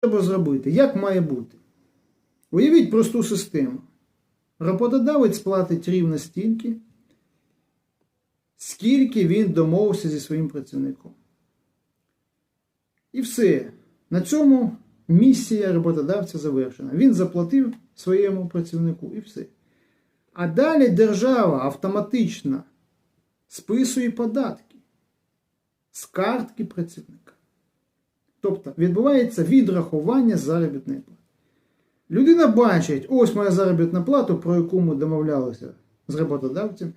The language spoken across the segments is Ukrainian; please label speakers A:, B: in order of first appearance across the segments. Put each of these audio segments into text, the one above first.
A: треба зробити? Як має бути? Уявіть просту систему. Роботодавець платить рівно стільки, скільки він домовився зі своїм працівником. І все. На цьому місія роботодавця завершена. Він заплатив своєму працівнику і все. А далі держава автоматично списує податки з картки працівника. Тобто відбувається відрахування заробітної плати. Людина бачить, ось моя заробітна плата, про яку ми домовлялися з роботодавцем.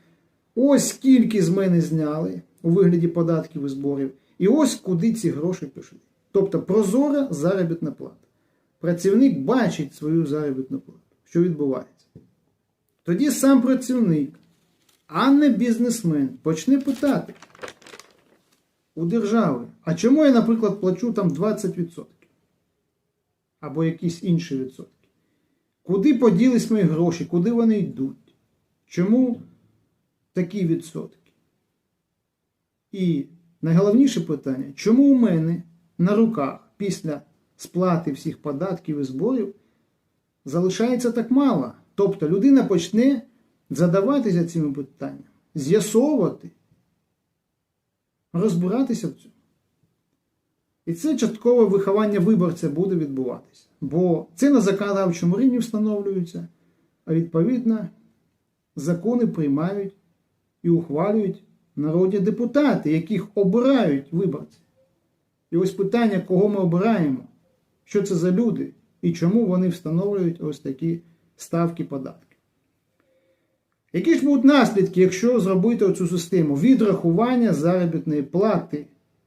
A: Ось скільки з мене зняли у вигляді податків і зборів, і ось куди ці гроші пішли. Тобто прозора заробітна плата. Працівник бачить свою заробітну плату, що відбувається. Тоді сам працівник, а не бізнесмен, почне питати у держави, а чому я, наприклад, плачу там 20% або якісь інші відсотки? Куди поділись мої гроші, куди вони йдуть? Чому такі відсотки? І найголовніше питання, чому у мене на руках після сплати всіх податків і зборів залишається так мало? Тобто людина почне задаватися цими питаннями, з'ясовувати, розбиратися в цьому. І це часткове виховання виборця буде відбуватися. Бо це на законодавчому рівні встановлюється, а відповідно закони приймають і ухвалюють народні депутати, яких обирають виборці. І ось питання, кого ми обираємо, що це за люди і чому вони встановлюють ось такі ставки податків. Які ж будуть наслідки, якщо зробити оцю систему відрахування заробітної плати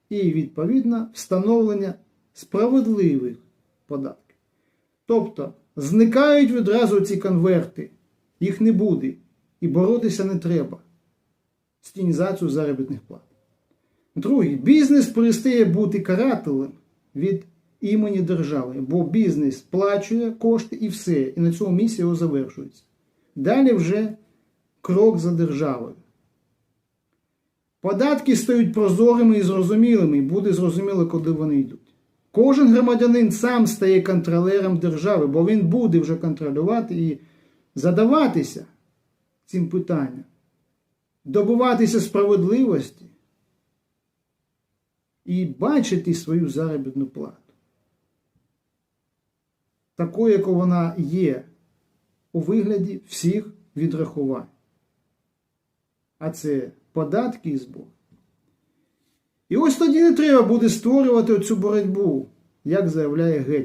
A: і, відповідно, встановлення справедливих податків? Тобто зникають відразу ці конверти, їх не буде, і боротися не треба з тінізацією заробітних плат. Другий, бізнес перестає бути карателем від імені держави, бо бізнес сплачує кошти і все, і на цьому місія його завершується. Далі вже крок за державою. Податки стають прозорими і зрозумілими, і буде зрозуміло, куди вони йдуть. Кожен громадянин сам стає контролером держави, бо він буде вже контролювати і задаватися цим питанням, добуватися справедливості і бачити свою заробітну плату. Такою, яку вона є у вигляді всіх відрахувань. А це податки і збор. І ось тоді не треба буде створювати оцю боротьбу, як заявляє геть.